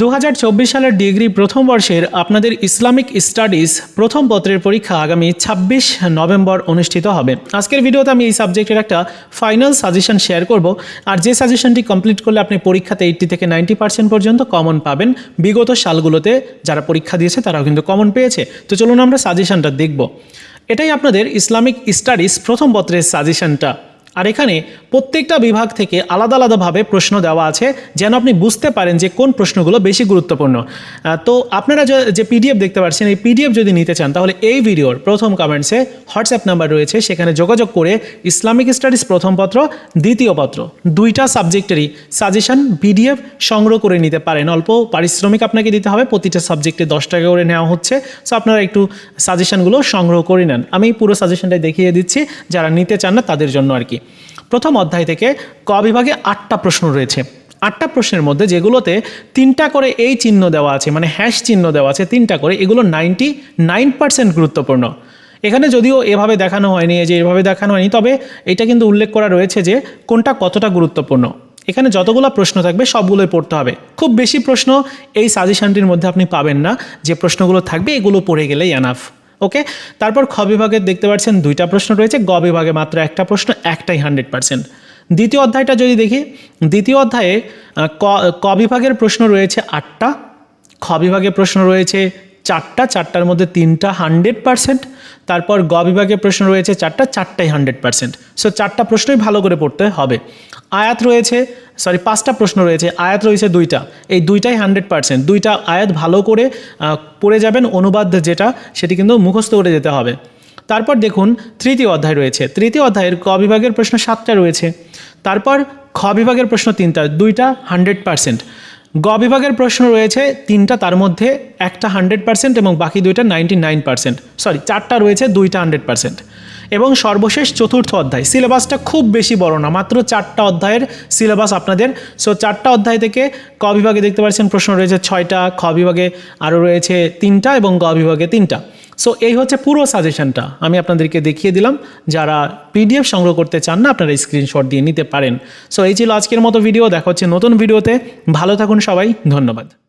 দু হাজার চব্বিশ সালের ডিগ্রি প্রথম বর্ষের আপনাদের ইসলামিক স্টাডিজ প্রথম পত্রের পরীক্ষা আগামী ছাব্বিশ নভেম্বর অনুষ্ঠিত হবে। আজকের ভিডিওতে আমি এই সাবজেক্টের একটা ফাইনাল সাজেশন শেয়ার করব। আর যে সাজেশনটি কমপ্লিট করলে আপনি পরীক্ষাতে এইটটি থেকে নাইনটি পার্সেন্ট পর্যন্ত কমন পাবেন। বিগত সালগুলোতে যারা পরীক্ষা দিয়েছে, তারাও কিন্তু কমন পেয়েছে। তো চলুন আমরা সাজেশনটা দেখব। এটাই আপনাদের ইসলামিক স্টাডিজ প্রথম পত্রের সাজেশনটা। আর এখানে প্রত্যেকটা বিভাগ থেকে আলাদা আলাদাভাবে প্রশ্ন দেওয়া আছে, যেন আপনি বুঝতে পারেন যে কোন প্রশ্নগুলো বেশি গুরুত্বপূর্ণ। তো আপনারা যে- পিডিএফ দেখতে পাচ্ছেন, এই পিডিএফ যদি নিতে চান, তাহলে এই ভিডিওর প্রথম কমেন্টসে হোয়াটসঅ্যাপ নাম্বার রয়েছে, সেখানে যোগাযোগ করে ইসলামিক স্টাডিজ প্রথম পত্র, দ্বিতীয় পত্র, দুইটা সাবজেক্টেরই সাজেশন পিডিএফ সংগ্রহ করে নিতে পারেন। অল্প পারিশ্রমিক আপনাকে দিতে হবে, প্রতিটা সাবজেক্টে দশ টাকা করে নেওয়া হচ্ছে। সো আপনারা একটু সাজেশনগুলো সংগ্রহ করে নেন। আমি পুরো সাজেশনটাই দেখিয়ে দিচ্ছি, যারা নিতে চান না, তাদের জন্য আর কি। প্রথম অধ্যায় থেকে ক বিভাগে আটটা প্রশ্ন রয়েছে। আটটা প্রশ্নের মধ্যে যেগুলোতে তিনটা করে এই চিহ্ন দেওয়া আছে মানে হ্যাশ চিহ্ন দেওয়া আছে, তিনটা করে, এগুলো নাইনটি নাইন পার্সেন্ট গুরুত্বপূর্ণ। এখানে যদিও এভাবে দেখানো হয়নি যে এভাবে দেখানো হয়নি, তবে এটা কিন্তু উল্লেখ করা রয়েছে যে কোনটা কতটা গুরুত্বপূর্ণ। এখানে যতগুলো প্রশ্ন থাকবে সবগুলোই পড়তে হবে। খুব বেশি প্রশ্ন এই সাজেশনটির মধ্যে আপনি পাবেন না। যে প্রশ্নগুলো থাকবে এগুলো পড়ে গেলেই এনাফ ওকে তারপর খ বিভাগে দেখতে পাচ্ছেন দুইটা প্রশ্ন রয়েছে, গ বিভাগে মাত্র একটা প্রশ্ন, একটাই হান্ড্রেড পার্সেন্ট দ্বিতীয় অধ্যায়টা যদি দেখি, দ্বিতীয় অধ্যায়ে ক বিভাগের প্রশ্ন রয়েছে আটটা, খ বিভাগে প্রশ্ন রয়েছে চারটা, চারটার মধ্যে তিনটা হান্ড্রেড পার্সেন্ট তারপর গ বিভাগে প্রশ্ন রয়েছে চারটা, চারটাই হান্ড্রেড পার্সেন্ট সো চারটা প্রশ্নই ভালো করে পড়তে হবে। আয়াত রয়েছে সরি পাঁচটা প্রশ্ন রয়েছে, আয়াত রয়েছে দুইটা। এই দুইটাই হান্ড্রেড পার্সেন্ট দুইটা আয়াত ভালো করে পড়ে যাবেন, অনুবাদ যেটা, সেটি কিন্তু মুখস্থ করে যেতে হবে। তারপর দেখুন, তৃতীয় অধ্যায় রয়েছে। তৃতীয় অধ্যায়ের ক বিভাগের প্রশ্ন সাতটা রয়েছে। তারপর খ বিভাগের প্রশ্ন তিনটা, দুইটা হান্ড্রেড পার্সেন্ট গ বিভাগের প্রশ্ন রয়েছে, তিনটা তার মধ্যে একটা হান্ড্রেড পার্সেন্ট এবং বাকি দুইটা নাইনটি নাইন পার্সেন্ট সরি চারটা রয়েছে, দুইটা হান্ড্রেড পার্সেন্ট এবং সর্বশেষ চতুর্থ অধ্যায়, সিলেবাসটা খুব বেশি বড় না, মাত্র চারটা অধ্যায়ের সিলেবাস আপনাদের। সো চারটা অধ্যায় থেকে ক বিভাগে দেখতে পাচ্ছেন প্রশ্ন রয়েছে ছয়টা, খ বিভাগে আরও রয়েছে তিনটা এবং গ বিভাগে তিনটা। সো এই হচ্ছে পুরো সাজেশনটা। আমি আপনাদেরকে দেখিয়ে দিলাম। যারা পিডিএফ সংগ্রহ করতে চান না, আপনারা স্ক্রিনশট দিয়ে নিতে পারেন। সো এই ছিল আজকের মতো ভিডিও দেখা হচ্ছে নতুন ভিডিওতে ভালো থাকুন সবাই। ধন্যবাদ।